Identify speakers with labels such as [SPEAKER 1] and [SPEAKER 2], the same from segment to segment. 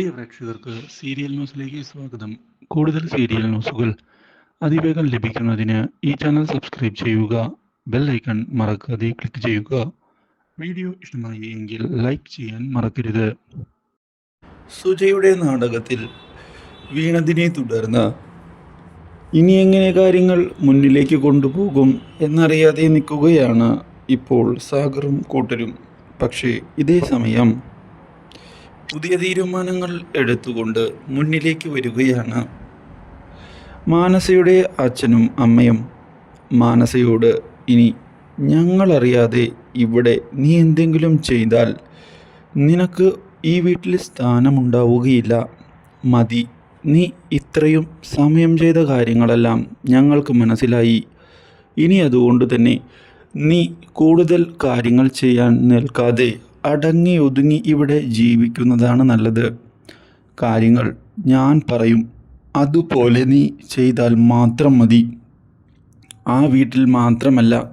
[SPEAKER 1] പ്രിയ പ്രേക്ഷകർക്ക് സീരിയൽ ന്യൂസിലേക്ക് സ്വാഗതം. കൂടുതൽ സീരിയൽ ന്യൂസുകൾ അതിവേഗം ലഭിക്കുന്നതിന് ഈ ചാനൽ സബ്സ്ക്രൈബ് ചെയ്യുക ബെൽ ഐക്കൺ മറക്കാതെ ക്ലിക്ക് ചെയ്യുക. വീഡിയോ ഇഷ്ടമായി എങ്കിൽ ലൈക്ക് ചെയ്യാൻ മറക്കരുത്. സുജയുടെ നാടകത്തിൽ വീണതിനെ തുടർന്ന് ഇനി എങ്ങനെ കാര്യങ്ങൾ മുന്നിലേക്ക് കൊണ്ടുപോകും എന്നറിയാതെ നിൽക്കുകയാണ് ഇപ്പോൾ സാഗറും കൂട്ടരും. പക്ഷേ ഇതേ സമയം പുതിയ തീരുമാനങ്ങൾ എടുത്തുകൊണ്ട് മുന്നിലേക്ക് വരികയാണ്. മാനസയുടെ അച്ഛനും അമ്മയും. മാനസയോട് ഇനി ഞങ്ങളറിയാതെ ഇവിടെ നീ എന്തെങ്കിലും ചെയ്താൽ നിനക്ക് ഈ വീട്ടിൽ സ്ഥാനമുണ്ടാവുകയില്ല. മതി. നീ ഇത്രയും സമയം ചെയ്ത കാര്യങ്ങളെല്ലാം ഞങ്ങൾക്ക് മനസ്സിലായി. ഇനി അതുകൊണ്ട് തന്നെ നീ കൂടുതൽ കാര്യങ്ങൾ ചെയ്യാൻ നിൽക്കാതെ അടങ്ങി ഒതുങ്ങി ഇവിടെ ജീവിക്കുന്നതാണ് നല്ലത്. കാര്യങ്ങൾ ഞാൻ പറയും. അതുപോലെ നീ ചെയ്താൽ മാത്രം മതി. ആ വീട്ടിൽ മാത്രമല്ല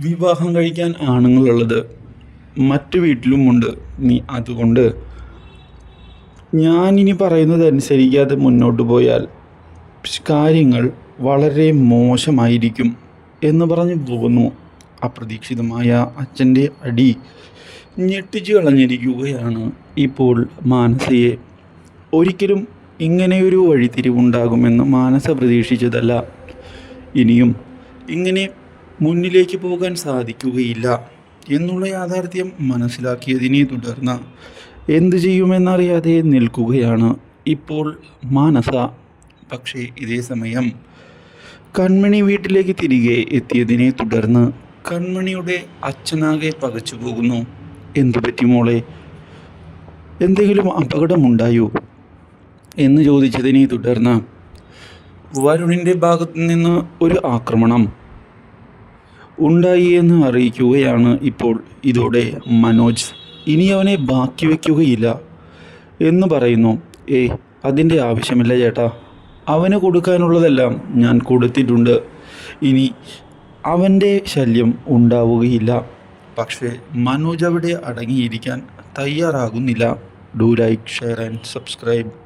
[SPEAKER 1] വിവാഹം കഴിക്കാൻ ആണുങ്ങളുള്ളത് മറ്റു വീട്ടിലുമുണ്ട് നീ അതുകൊണ്ട്. ഞാനിനി പറയുന്നത് അനുസരിക്കാതെ മുന്നോട്ട് പോയാൽ കാര്യങ്ങൾ വളരെ മോശമായിരിക്കും എന്ന് പറഞ്ഞു പോകുന്നു. അപ്രതീക്ഷിതമായ അച്ഛന്റെ അടി ഞെട്ടിച്ചു കളഞ്ഞിരിക്കുകയാണ് ഇപ്പോൾ മാനസയെ. ഒരിക്കലും ഇങ്ങനെയൊരു വഴിത്തിരിവുണ്ടാകുമെന്ന് മാനസ പ്രതീക്ഷിച്ചതല്ല. ഇനിയും ഇങ്ങനെ മുന്നിലേക്ക് പോകാൻ സാധിക്കുകയില്ല എന്നുള്ള യാഥാർത്ഥ്യം മനസ്സിലാക്കിയതിനെ തുടർന്ന് എന്തു ചെയ്യുമെന്നറിയാതെ നിൽക്കുകയാണ് ഇപ്പോൾ മാനസ. പക്ഷേ ഇതേ സമയം കൺമണി വീട്ടിലേക്ക് തിരികെ എത്തിയതിനെ തുടർന്ന് കൺമണിയുടെ അച്ഛനാകെ പകച്ചു പോകുന്നു. എന്തു പറ്റി മോളെ? എന്തെങ്കിലും അപകടമുണ്ടായോ? എന്ന് ചോദിച്ചതിനെ തുടർന്ന് വരുണിന്റെ ഭാഗത്തു നിന്ന് ഒരു ആക്രമണം ഉണ്ടായി എന്ന് അറിയിക്കുകയാണ് ഇപ്പോൾ. ഇതോടെ മനോജ് ഇനി അവനെ ബാക്കി വയ്ക്കുകയില്ല എന്ന് പറയുന്നു. ഏ അതിന്റെ ആവശ്യമില്ല ചേട്ടാ. അവന് കൊടുക്കാനുള്ളതെല്ലാം ഞാൻ കൊടുത്തിട്ടുണ്ട്. ഇനി അവന്റെ ശല്യം ഉണ്ടാവുകയില്ല. പക്ഷേ മനോജ് അവിടെ അടങ്ങിയിരിക്കാൻ തയ്യാറാകുന്നില്ല. Do like share and subscribe